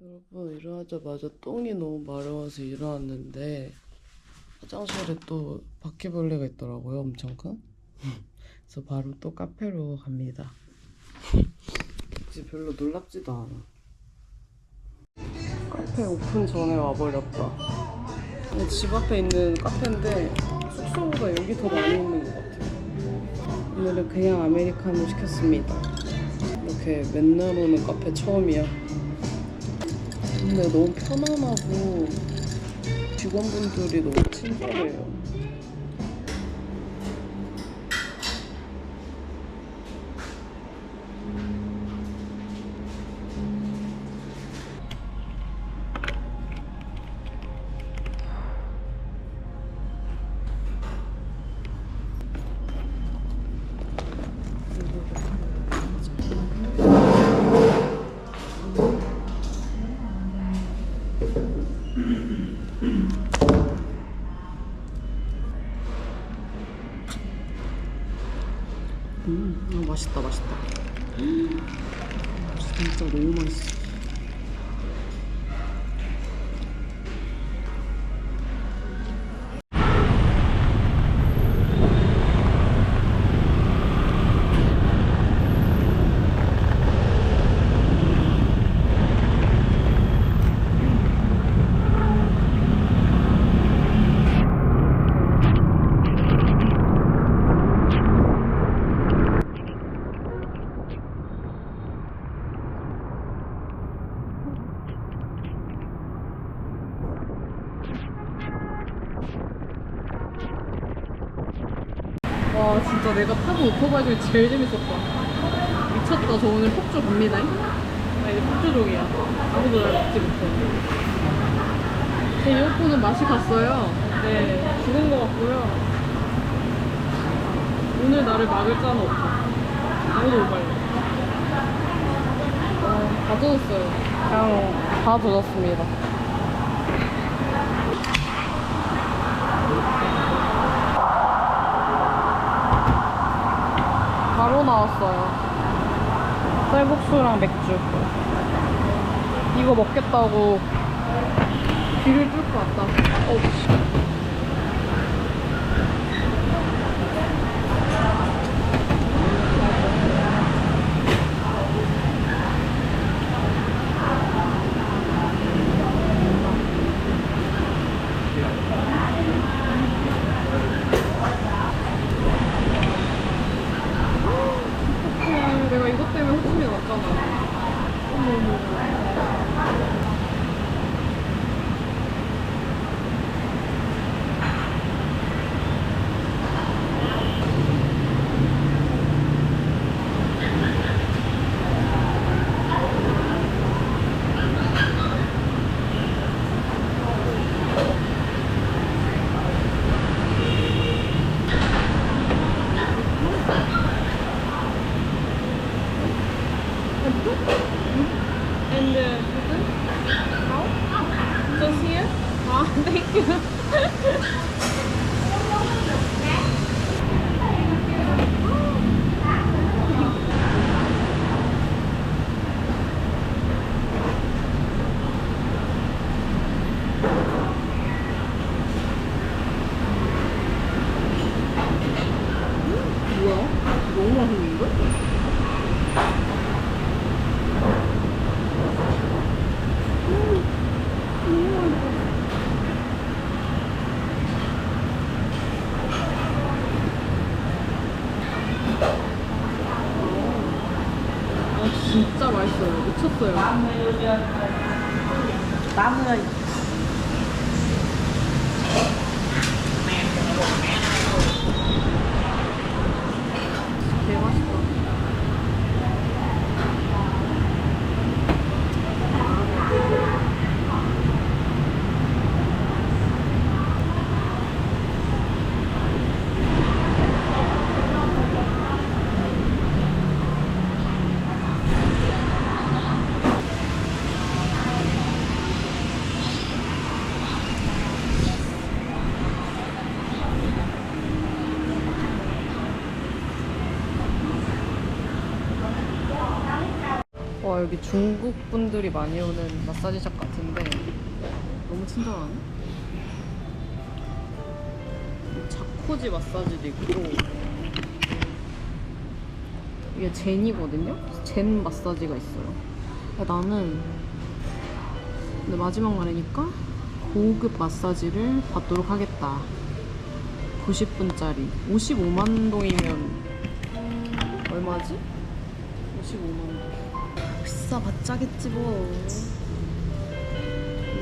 여러분 일어나자마자 똥이 너무 마려워서 일어났는데 화장실에 또 바퀴벌레가 있더라고요 엄청 큰 그래서 바로 또 카페로 갑니다. 별로 놀랍지도 않아. 카페 오픈 전에 와버렸다. 집 앞에 있는 카페인데 숙소보다 여기 더 많이 있는 것 같아요. 오늘은 그냥 아메리카노 시켰습니다. 이렇게 맨날 오는 카페 처음이야 근데 너무 편안하고 직원분들이 너무 친절해요. 맛있다, 맛있다. 음, 진짜 너무 맛있어. 와 진짜 내가 타본 오토바이 중에 제일 재밌었다 미쳤다. 저 오늘 폭주 갑니다. 나 이제 폭주족이야. 아무도 날 먹지 못해. 제 이어폰은 맛이 갔어요. 네 죽은 것 같고요. 오늘 나를 막을 자는 없다 아무도 못 말려. 어, 다 젖었어요. 그냥 다 젖었습니다. 바로 나왔어요. 쌀 국수랑 맥주. 이거 먹겠다고. 귀를 뚫고 왔다. 어, and the people. How? Just here? Oh, thank you. phở 30 80 여기 중국 분들이 많이 오는 마사지샵 같은데 너무 친절하네. 자쿠지 마사지도 있고 이게 젠이거든요. 젠 마사지가 있어요. 나는 근데 마지막 날이니까 고급 마사지를 받도록 하겠다. 90분짜리 55만 동이면 얼마지? 55만 동. 비싸 봤자겠지 뭐.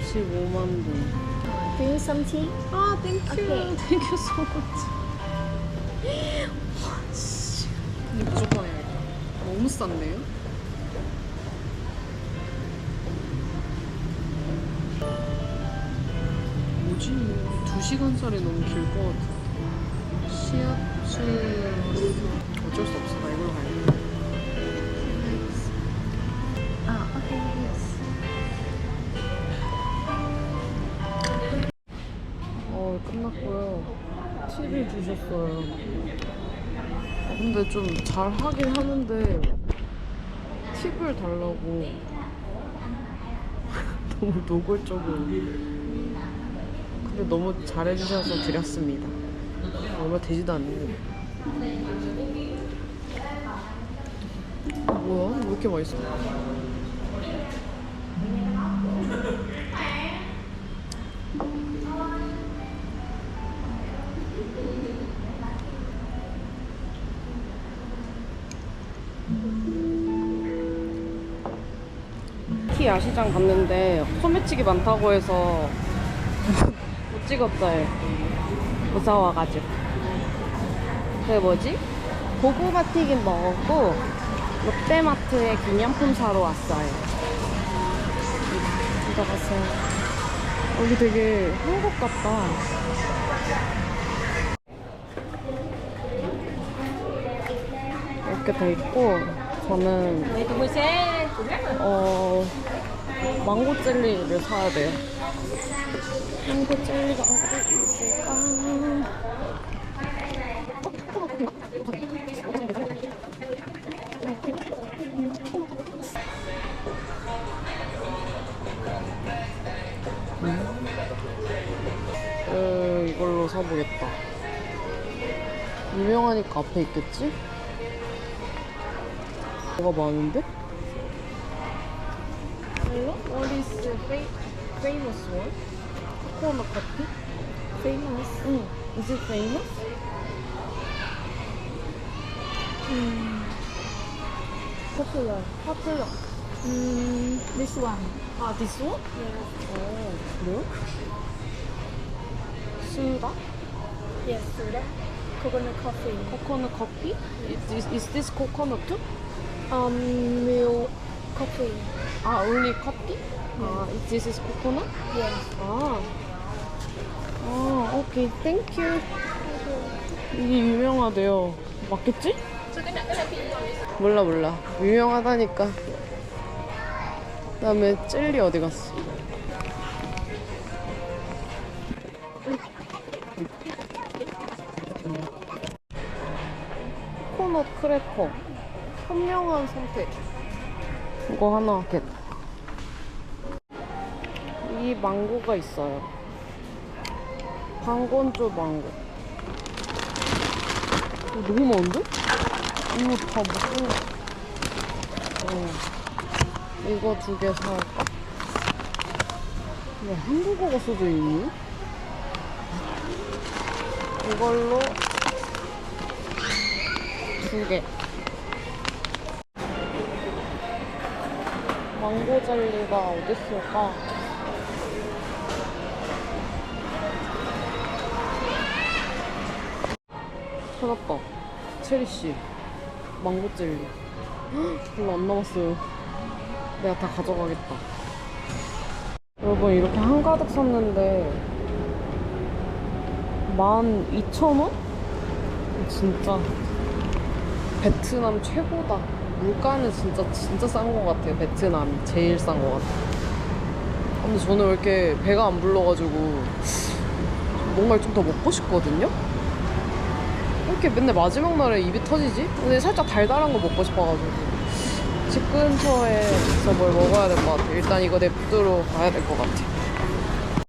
55만 동. Do you some tea? 아, 땡큐. 오케이. 땡큐 so much. 와, 씨. 이거 무조건 해야겠다. 너무 싼데요? 뭐지? 2시간짜리 너무 길 것 같아. 시아츠. 어쩔 수 없어. 팁을 주셨어요. 아, 근데 좀 잘 하긴 하는데 팁을 달라고 너무 노골적으로. 근데 너무 잘해주셔서 드렸습니다. 얼마 되지도. 아, 뭐야? 왜 이렇게 맛있어? 티 야시장 갔는데 소매치기 많다고 해서 못 찍었어요. 무서워가지고. 그게 뭐지? 고구마 튀김 먹었고 롯데마트에 기념품 사러 왔어요. 이거 봤어요. 여기 되게 한국 같다. 이렇게 돼 있고 저는 어 망고 젤리를 사야 돼요. 망고 젤리가 어디 있을까? 음, 이걸로 사보겠다. 유명하니까 앞에 있겠지? 뭐가 많은데? Hello? What is the fa- famous one? 코코넛 커피? Famous. 응. Is it famous? Popular. Popular. Mm, this one. 아, this one? Yes. 어, 그래요? 수다? Yes, soda. Coconut coffee. 코코넛 커피? Is this, is this coconut too? Um, milk coffee. 아, only 커피? 아, this is coconut? Yes. 아. 아, 오케이. 땡큐. 이게 유명하대요. 맞겠지? 몰라, 몰라. 유명하다니까. 그 다음에 젤리 어디 갔어? 코코넛 크래커. 현명한 선택. 이거 하나 겟. 이 망고가 있어요. 방건조 망고. 이거 너무 많은데? 이거 다 먹고. 어. 이거 두 개 사올까? 왜 한국어가 써져 있니? 이걸로 두 개. 망고 젤리가 어디 있을까? 찾았다. 체리씨. 망고 젤리. 헉, 별로 안 남았어요. 내가 다 가져가겠다. 여러분, 이렇게 한가득 샀는데, 12,000원? 진짜. 베트남 최고다. 물가는 진짜, 진짜 싼 것 같아요. 베트남이. 제일 싼 것 같아요. 근데 저는 왜 이렇게 배가 안 불러가지고, 뭔가를 좀 더 먹고 싶거든요? 왜 이렇게 맨날 마지막 날에 입이 터지지? 근데 살짝 달달한 거 먹고 싶어가지고 집 근처에서 뭘 먹어야 될 것 같아. 일단 이거 냅두러 가야 될 것 같아.